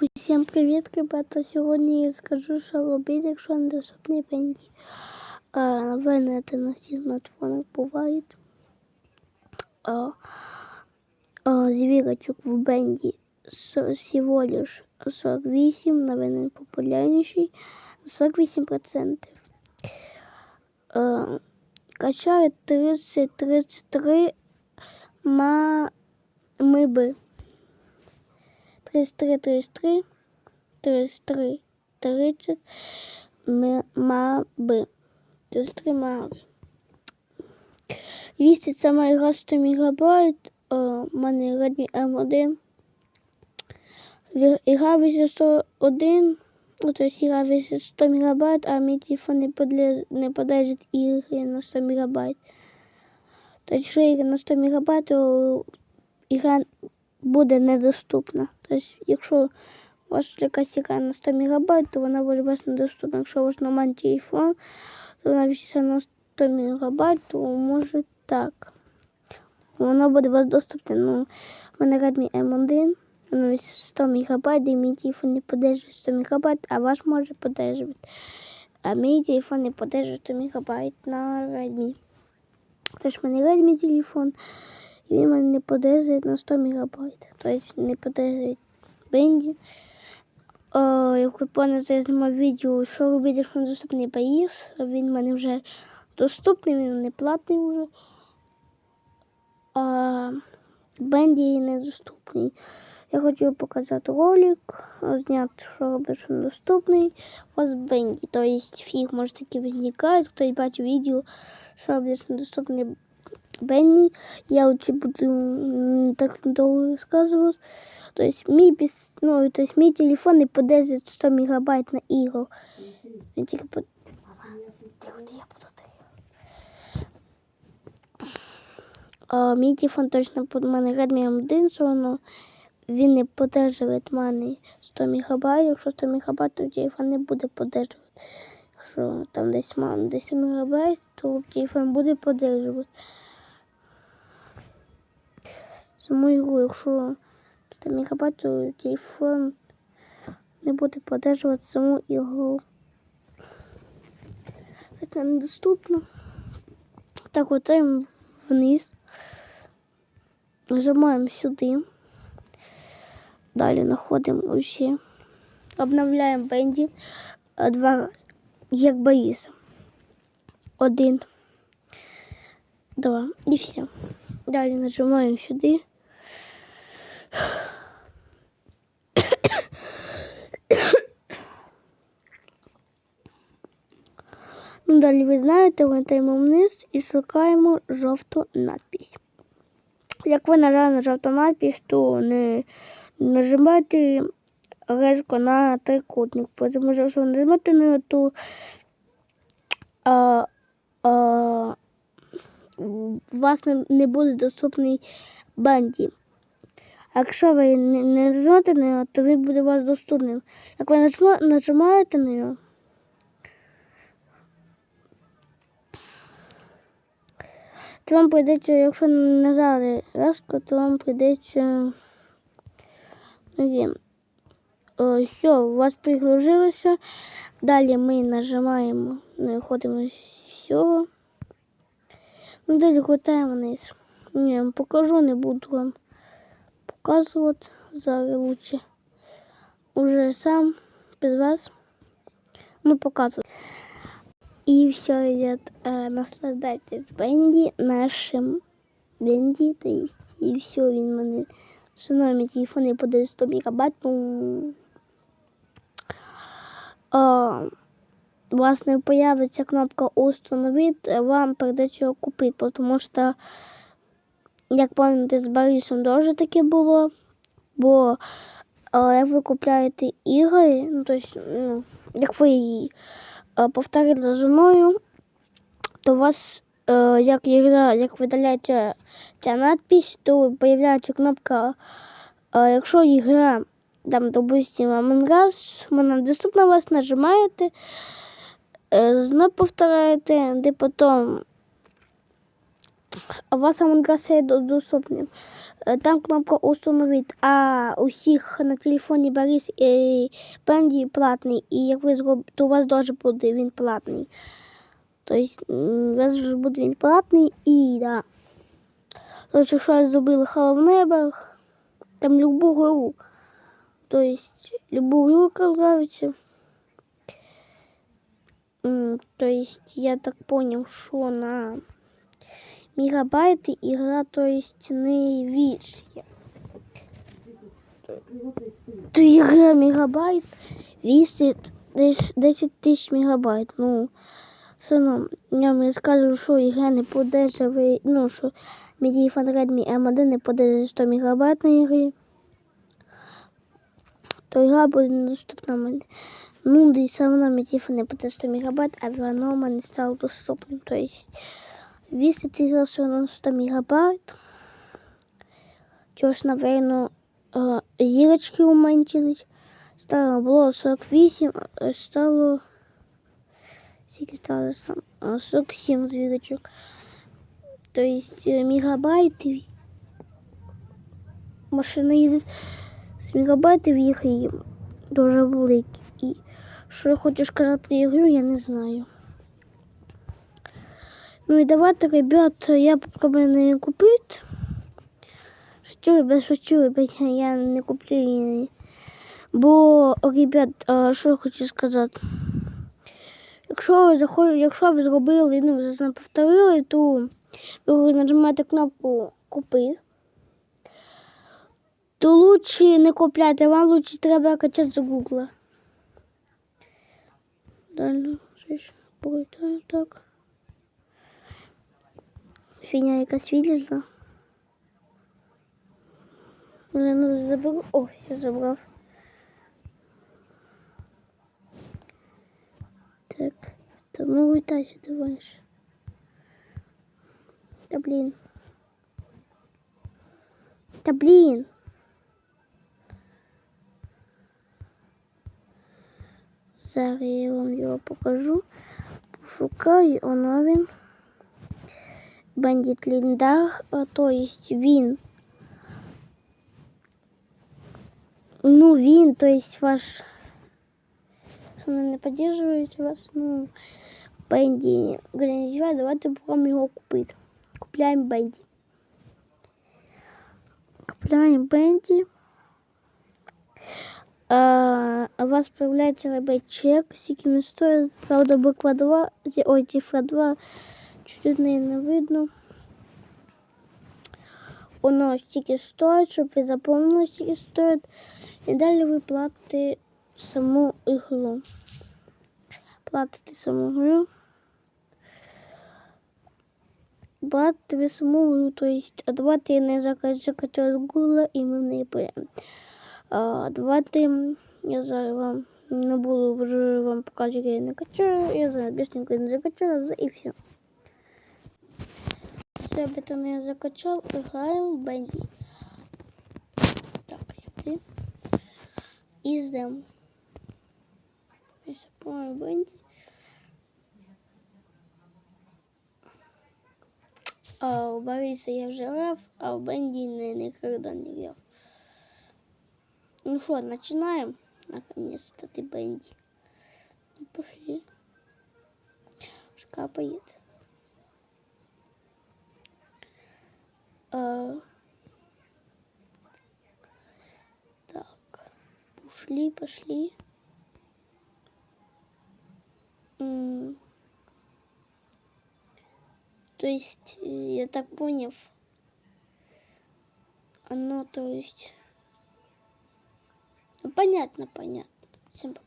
Усім привіт, ребята. Сьогодні я скажу, що робити, якщо. А, новини це на всіх смартфонах бувають. А, а, звірочок в Бенді всього лиш 48, новини найпопулярніший 48%. А, качає 30-33 ма... миби. 33, 33, 33, 30 м- маби. 33 маби. 200 це моя 100 мегабайт. У мене Redmi M1. Ві- Ігра висить 101. Тобто ігра висить 100 мегабайт, а мій телефон не, подле... не подержить ігри на 100 мегабайт. Тобто, якщо ігри на 100 мегабайт, то ігра буде недоступна. Тобто, якщо у вас якась ігра на 100 мегабайт, то вона буде вас недоступна. Якщо у вас нормальний телефон, то вона висить на 100 мегабайт, то може так. Вона буде вас доступна. Ну, у мене Redmi M1, воно висить 100 мегабайт, і мій телефон не подержує 100 мегабайт, а ваш може подержувати. А мій телефон не подержує 100 мегабайт на Redmi. Тож в мене Redmi телефон, він мене не подержує на 100 мегабайт. Тобто не подержує Бенді. О, як ви пам'ятаєте, я знімав відео, що робити, якщо недоступний поїзд. Він в мене вже доступний, він не платний вже. А Бенді недоступний. Я хочу показати ролик, зняти, що робить, що недоступний. У вас Бенді. Тобто всіх може таки виникають, хтось бачив відео, що робить, що недоступний Бенні. Я оці буду так довго розказувати. Тобто мій, піс... ну, тобто мій телефон не подержить 100 мегабайт на ігру. Він тільки. Тихо, я буду А, мій телефон точно под мене Redmi M1, все він не подержує мене 100 мегабайт. Якщо 100 мегабайт, то телефон не буде подержувати. Якщо там десь мало 10 мегабайт, то телефон буде подержувати. Саму ігру, якщо 100 мегабайт, то телефон не буде подержувати саму ігру. Це недоступно. Так, оцеємо вниз. Нажимаємо сюди. Далі знаходимо усі. Обновляємо бенді. Два, як боїс. Один. Два. І все. Далі нажимаємо сюди. Ну, далі ви знаєте, гортаємо вниз і шукаємо жовту надпись. Як ви нажали на жовту надпись, то не нажимайте резко на трикутник, тому що якщо нажмете на нього, то а, а, у вас не буде доступний банді. А якщо ви не, нажмете на нього, то він буде у вас доступним. Як ви нажимаєте на нього, то вам прийдеться, якщо не нажали резко, то вам прийдеться. ну. О, все, у вас пригрузилося. Далі ми нажимаємо, ну, ходимо з всього. Ну, далі хватаємо вниз. Ні, покажу, не буду вам показувати зараз лучше. Уже сам без вас. Ну, показую. И все, ребят, э, наслаждайтесь Бенди, нашим Бенди, то есть, и все, він мене шиномі телефон я подаю 100 мегабайт, а, у вас не появиться кнопка «Установити», вам придеться його купити, тому що, як пам'ятаєте, з Борисом дуже таке було, бо а, як ви купляєте ігри, ну, то есть, ну, як ви її е, повторили за мною, то у вас, е, як ігра, як видаляється ця надпись, то появляється кнопка, е, якщо ігра, там, допустимо, Among Us, вона доступна, вас нажимаєте, е, знову повторяєте, де потім вас Among Us до- доступним. Е, Там кнопка установити, а у всіх на телефоні Борис і Бенді платний, і як ви зробите, то у вас теж буде він платний. Тобто у вас вже буде він платний і да. Тобто, якщо я зробила Neighbor, там любу гру, тобто любу гру, яка нравится. То есть я так понял, что на мегабайты игра, то есть вещи. То игра мегабайт весит 10 тисяч мегабайт. Ну, все одно, я мені скажу, що ігра не подержаве, ну, що мій телефон Redmi M1 не подержить 100 мегабайт на ігрі. То ігра буде недоступна мені. Ну, и все мой телефон не будет 100 мегабайт, а оно у меня стало доступным. То есть, весит игра все равно 100 мегабайт. Чего ж, наверное, э, зірочки уменьшились. Стало було 48, а стало... Скільки стало сам? 47 зірочок. То есть, э, мегабайти... Машина їде з мегабайтів їх і дуже великі. І що я хочу сказати про ігру, я не знаю. Ну і давайте, ребят, я попробую не купити. Шучу, ребят, шучу, ребят, я не куплю. Бо, ребят, що я хочу сказати. Якщо ви заходите, якщо ви зробили, ну, ви повторили, то ви нажимаєте кнопку Купити. То лучше не купляйте, вам лучше треба качати з Гугла. Далі так. Фіня якась вилізла. Я не забрав. О, все забрав. Так, та ну витайся давай. ж. Та блін. Та блін. Зараз я вам його покажу. Пошукаю, воно він. Бандит Ліндах, а, то есть він. Ну, він, то есть ваш... Вони не підтримують вас, ну, Бенді Грандіва, давайте попробуємо його купити. Купляємо Бенді. Купляємо Бенді. А, у вас появляется ребят чек, скільки він стоїть, правда, буква 2, ці- ой, цифра 2, чуть неї не видно. Воно стільки стоїть, щоб ви запомнили, скільки стоїть. І далі ви платите саму ігру. Платите саму гру. Платите ви саму гру, то есть, а давайте я не закачаю Гугла і ми в неї. А, давайте я зараз вам не буду вже вам показувати, я не качаю. Я зараз быстренько не закачаю і все. Все, бетон я закачав, граємо в бенді. Так, сюди. І здем. Я ще помню бенді. А у Бориса я вже грав, а у Бенді не, ніколи не грав. Ну что, начинаем? Наконец-то ты, Бенди. Ну, пошли. Шкапает. А... Так. Пошли, пошли. То есть, э, я так понял, оно, то есть... Ну, понятно, понятно. Всем пока.